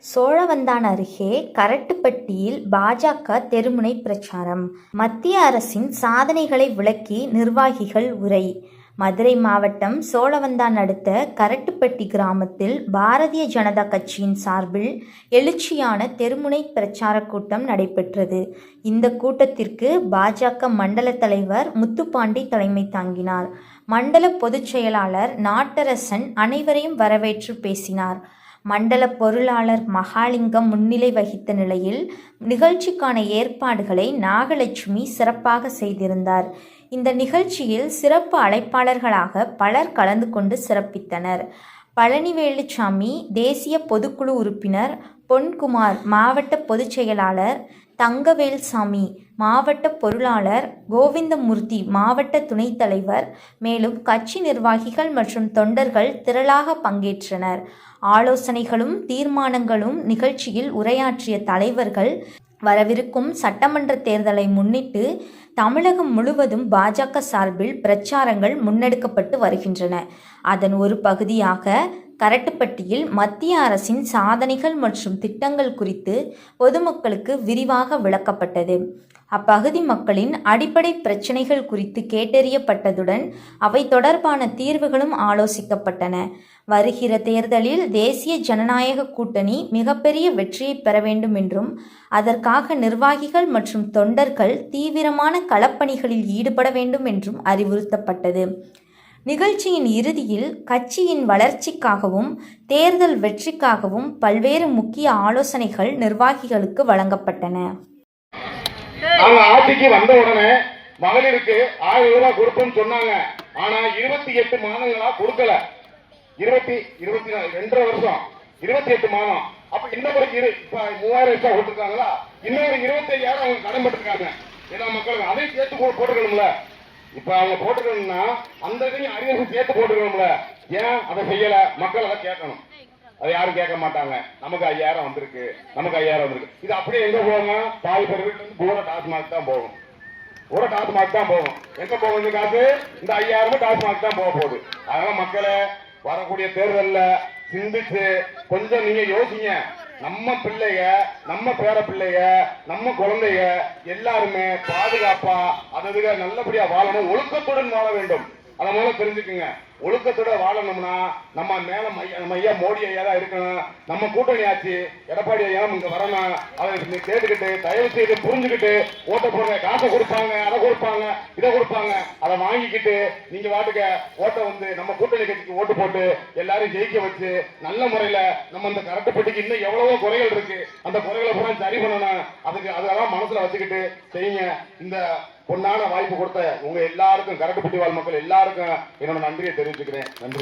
சோழவந்தான் அருகே கரட்டுப்பட்டியில் பாஜக தெருமுனை பிரச்சாரம். மத்திய அரசின் சாதனைகளை விளக்கி நிர்வாகிகள் உரை. மதுரை மாவட்டம் சோழவந்தான் அடுத்த கரட்டுப்பட்டி கிராமத்தில் பாரதிய ஜனதா கட்சியின் சார்பில் எழுச்சியான தெருமுனை பிரச்சார கூட்டம் நடைபெற்றது. இந்த கூட்டத்திற்கு பாஜக மண்டல தலைவர் முத்துப்பாண்டி தலைமை தாங்கினார். மண்டல பொதுச் செயலாளர் நாட்டரசன் அனைவரையும் வரவேற்று பேசினார். மண்டல பொருளாளர் மகாலிங்கம் முன்னிலை வகித்த நிலையில் நிகழ்ச்சிக்கான ஏற்பாடுகளை நாகலட்சுமி சிறப்பாக செய்திருந்தார். இந்த நிகழ்ச்சியில் சிறப்பு அழைப்பாளர்களாக பலர் கலந்து கொண்டு சிறப்பித்தனர். பழனிவேலுச்சாமி தேசிய பொதுக்குழு உறுப்பினர் பொன்குமார் மாவட்ட பொதுச் செயலாளர் தங்கவேல்சாமி மாவட்ட பொருளாளர் கோவிந்தமூர்த்தி மாவட்ட துணைத் தலைவர் மேலும் கட்சி நிர்வாகிகள் மற்றும் தொண்டர்கள் திரளாக பங்கேற்றனர். ஆலோசனைகளும் தீர்மானங்களும் நிகழ்ச்சியில் உரையாற்றிய தலைவர்கள் வரவிருக்கும் சட்டமன்ற தேர்தலை முன்னிட்டு தமிழகம் முழுவதும் பாஜக சார்பில் பிரச்சாரங்கள் முன்னெடுக்கப்பட்டு வருகின்றன. அதன் ஒரு பகுதியாக கரட்டுப்பட்டியில் மத்திய அரசின் சாதனைகள் மற்றும் திட்டங்கள் குறித்து பொதுமக்களுக்கு விரிவாக விளக்கப்பட்டது. அப்பகுதி மக்களின் அடிப்படை பிரச்சினைகள் குறித்து கேட்டறியப்பட்டதுடன் அவை தொடர்பான தீர்வுகளும் ஆலோசிக்கப்பட்டன. வருகிற தேர்தலில் தேசிய ஜனநாயக கூட்டணி மிகப்பெரிய வெற்றியை பெற வேண்டும் என்றும் அதற்காக நிர்வாகிகள் மற்றும் தொண்டர்கள் தீவிரமான களப்பணிகளில் ஈடுபட வேண்டும் என்றும் அறிவுறுத்தப்பட்டது. நிகழ்ச்சியின் இறுதியில் கட்சியின் வளர்ச்சிக்காகவும் தேர்தல் வெற்றிக்காகவும் பல்வேறு முக்கிய ஆலோசனைகள் நிர்வாகிகளுக்கு வழங்கப்பட்டன. நாங்க ஆட்சிக்கு வந்த உடனே மகளிருக்கு ஆயிரம் ரூபாய் கொடுப்போம் சொன்னாங்க. ஆனா இருபத்தி எட்டு மாதங்களா கொடுக்கல. இருபத்தி இருபத்தி ரெண்டரை வருஷம். இருபத்தி எட்டு மாதம். அப்ப இன்னும் ஒரு இரு இப்ப மூவாயிரம் ரூபாய் கொடுத்துருக்காங்களா? இன்னொரு இருபத்தி ஐயாயிரம் அவங்க கடன் பட்டிருக்காங்க ஏன்னா மக்களும் அதை சேர்த்து போட்டுக்கணும்ல. இப்ப அவங்க போட்டுக்கணும்னா அந்த இதையும் அறிவிப்பு சேர்த்து போட்டுக்கணும்ல. ஏன் அதை செய்யல? மக்கள் அதை கேட்கணும். அதை யாரும் கேட்க மாட்டாங்க. நமக்கு ஐயாயிரம் வந்திருக்கு. நமக்கு ஐயாயிரம் வந்திருக்கு. இது அப்படியே எங்க போகும் பால் பெருவிட்டு பூரா டாஸ்மாக் தான் போகும். பூரா டாஸ்மாக் தான் போகும். எங்க போகும் இந்த காசு? இந்த ஐயாயிரமும் டாஸ்மாக் தான் போக போகுது. அதனால மக்களை வரக்கூடிய தேர்தலில் சிந்திச்சு கொஞ்சம் நீங்க யோசிங்க. நம்ம பிள்ளைய நம்ம பேர பிள்ளைய நம்ம குழந்தைய எல்லாருமே பாதுகாப்பா அததுக நல்லபடியா வாழணும் ஒழுக்கத்துடன் வாழ வேண்டும். அதை மூலம் தெரிஞ்சுக்குங்க. ஒழுக்கத்தோட வாழணும்னா நம்ம மேல மைய- நம்ம ஐயா மோடி ஐயா தான் இருக்கணும். நம்ம கூட்டணி ஆச்சு. எடப்பாடி ஐயா இங்க வரணும். அதை கேட்டுக்கிட்டு தயவு செய்து புரிஞ்சுக்கிட்டு ஓட்ட போடுற காசை கொடுப்பாங்க அதை கொடுப்பாங்க இதை கொடுப்பாங்க. அதை வாங்கிக்கிட்டு நீங்க வாட்டுக்க ஓட்டை வந்து நம்ம கூட்டணி கட்சிக்கு ஓட்டு போட்டு எல்லாரும் ஜெயிக்க வச்சு நல்ல முறையில நம்ம அந்த கரட்டுப்பட்டிக்கு இன்னும் எவ்வளவோ குறைகள் இருக்கு. அந்த குறைகளை பூரா சரி பண்ணணும். அதுக்கு அதெல்லாம் மனசுல வச்சுக்கிட்டு செய்யுங்க. இந்த பொன்னான வாய்ப்பு கொடுத்த உங்க எல்லாருக்கும் கரட்டுப்பட்டி வாழ் மக்கள் எல்லாருக்கும் என்னோட நன்றியை தெரிவிச்சுக்கிறேன். நன்றி.